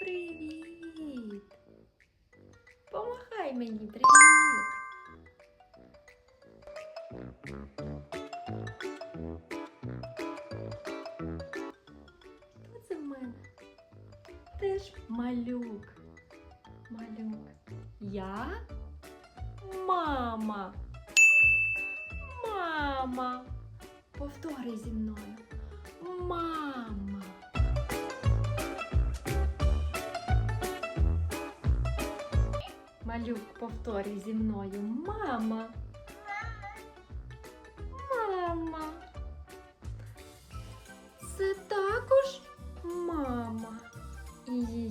Привіт! Помахай мені, привіт! Хто це в мене? Теж малюк. Малюк. Я мама. Мама. Повтори зі мною. Малюк, повторюй зі мною. Мама. Мама. Це також мама. І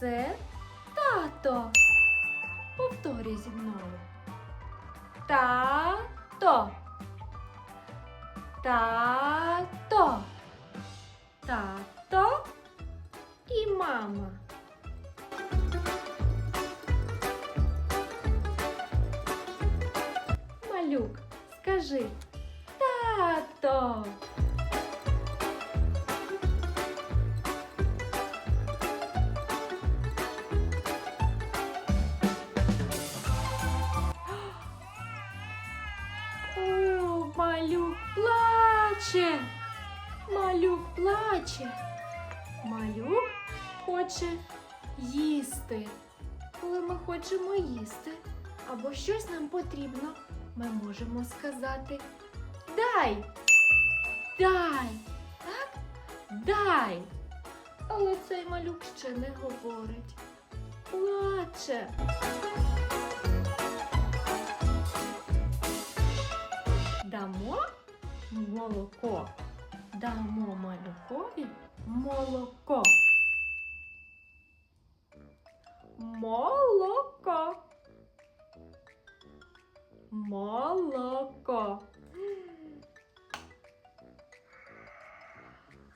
це тато. Повторюй зі мною. Тато. Тато. Тато і мама. Малюк, скажи тато. Малюк плаче. Малюк плаче. Малюк хоче їсти. Коли ми хочемо їсти або щось нам потрібно, ми можемо сказати Дай! Дай! Так? Дай! Але цей малюк ще не говорить. Плаче. Молоко. Дамо малюкові молоко. Молоко. Молоко.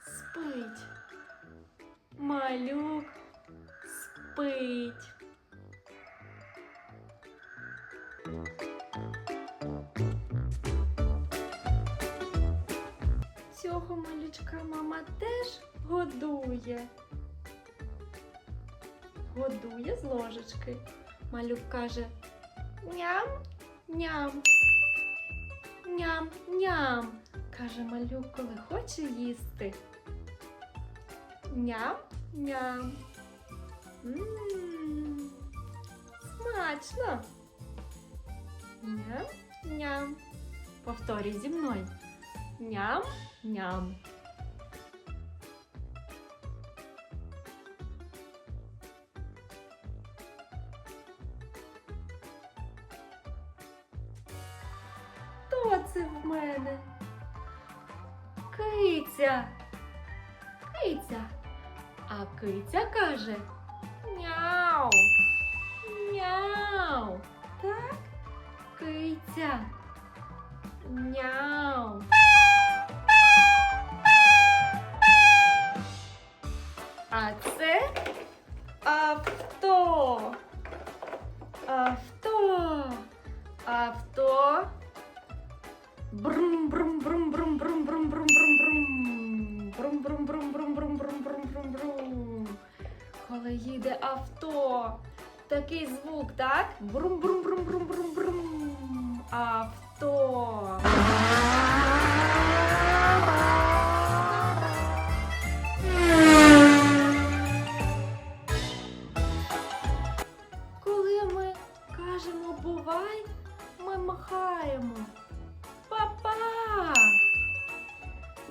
Спить. Малюк спить. Цього малючка мама теж годує. Годує з ложечки. Малюк каже ням, ням. Ням, ням. каже малюк, коли хоче їсти. Ням, ням. Смачно. Ням, ням. Повторюй зі мною. Ням, ням. Хто це в мене? Киця. Киця. А киця каже Няу. Няу. Так? Киця. Няу. Коли їде авто. Такий звук, так? Брум брум брум брум брум брум. Авто. Коли ми кажемо бувай, ми махаємо. Папа!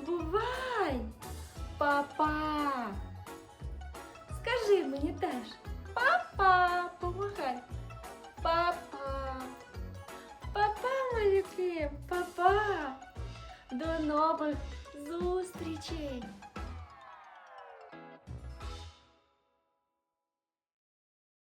Бувай! Папа! До нових зустрічей!